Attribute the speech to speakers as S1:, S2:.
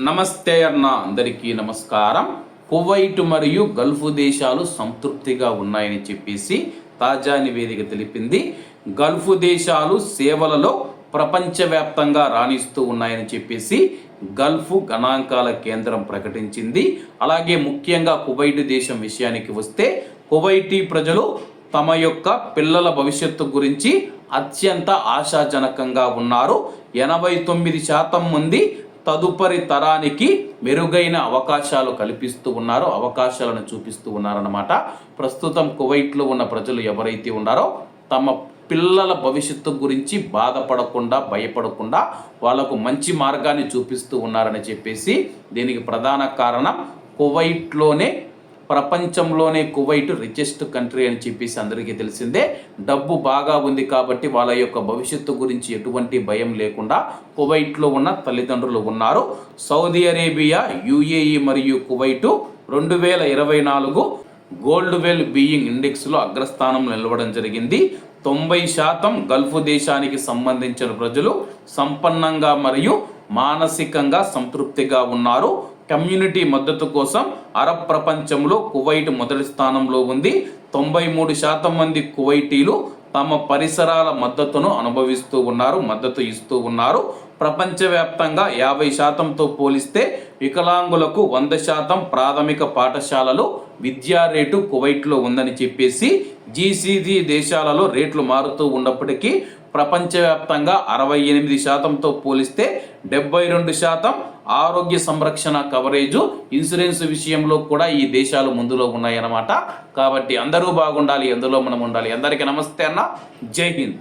S1: నమస్తే అన్న అందరికీ నమస్కారం. కువైట్ మరియు గల్ఫ్ దేశాలు సంతృప్తిగా ఉన్నాయని చెప్పేసి తాజా నివేదిక తెలిపింది. గల్ఫ్ దేశాలు సేవలలో ప్రపంచవ్యాప్తంగా రాణిస్తూ ఉన్నాయని చెప్పేసి గల్ఫ్ గణాంకాల కేంద్రం ప్రకటించింది. అలాగే ముఖ్యంగా కువైట్ దేశం విషయానికి వస్తే కువైటీ ప్రజలు తమ యొక్క పిల్లల భవిష్యత్తు గురించి అత్యంత ఆశాజనకంగా ఉన్నారు. ఎనభై తొమ్మిది శాతం మంది తదుపరి తరానికి మెరుగైన అవకాశాలు కల్పిస్తూ ఉన్నారో అవకాశాలను చూపిస్తూ ఉన్నారన్నమాట. ప్రస్తుతం కువైట్లో ఉన్న ప్రజలు ఎవరైతే ఉన్నారో తమ పిల్లల భవిష్యత్తు గురించి బాధపడకుండా భయపడకుండా వాళ్ళకు మంచి మార్గాన్ని చూపిస్తూ ఉన్నారని చెప్పేసి దీనికి ప్రధాన కారణం కువైట్లోనే ప్రపంచంలోనే కువైట్ రిచెస్ట్ కంట్రీ అని చెప్పేసి అందరికీ తెలిసిందే. డబ్బు బాగా ఉంది కాబట్టి వాళ్ళ యొక్క భవిష్యత్తు గురించి ఎటువంటి భయం లేకుండా కువైట్లో ఉన్న తల్లిదండ్రులు ఉన్నారు. సౌదీ అరేబియా యుఏఈ మరియు కువైటు రెండు వేల ఇరవై నాలుగు గోల్డ్ వెల్ బీయింగ్ ఇండెక్స్లో అగ్రస్థానం నిలవడం జరిగింది. తొంభై శాతం గల్ఫ్ దేశానికి సంబంధించిన ప్రజలు సంపన్నంగా మరియు మానసికంగా సంతృప్తిగా ఉన్నారు. కమ్యూనిటీ మద్దతు కోసం అరబ్ ప్రపంచంలో కువైట్ మొదటి స్థానంలో ఉంది. తొంభై మూడు శాతం మంది కువైటీలు తమ పరిసరాల మద్దతును అనుభవిస్తూ ఉన్నారు మద్దతు ఇస్తూ ఉన్నారు. ప్రపంచవ్యాప్తంగా యాభై శాతంతో పోలిస్తే వికలాంగులకు వంద శాతం ప్రాథమిక పాఠశాలలు విద్యా రేటు కువైట్లో ఉందని చెప్పేసి జీసీజీ దేశాలలో రేట్లు మారుతూ ఉన్నప్పటికీ ప్రపంచవ్యాప్తంగా అరవై ఎనిమిది శాతంతో పోలిస్తే డెబ్బై రెండు శాతం ఆరోగ్య సంరక్షణ కవరేజు ఇన్సూరెన్స్ విషయంలో కూడా ఈ దేశాలు ముందులో ఉన్నాయన్నమాట. కాబట్టి అందరూ బాగుండాలి ఎందులో మనం ఉండాలి. అందరికీ నమస్తే అన్న. జై హింద్.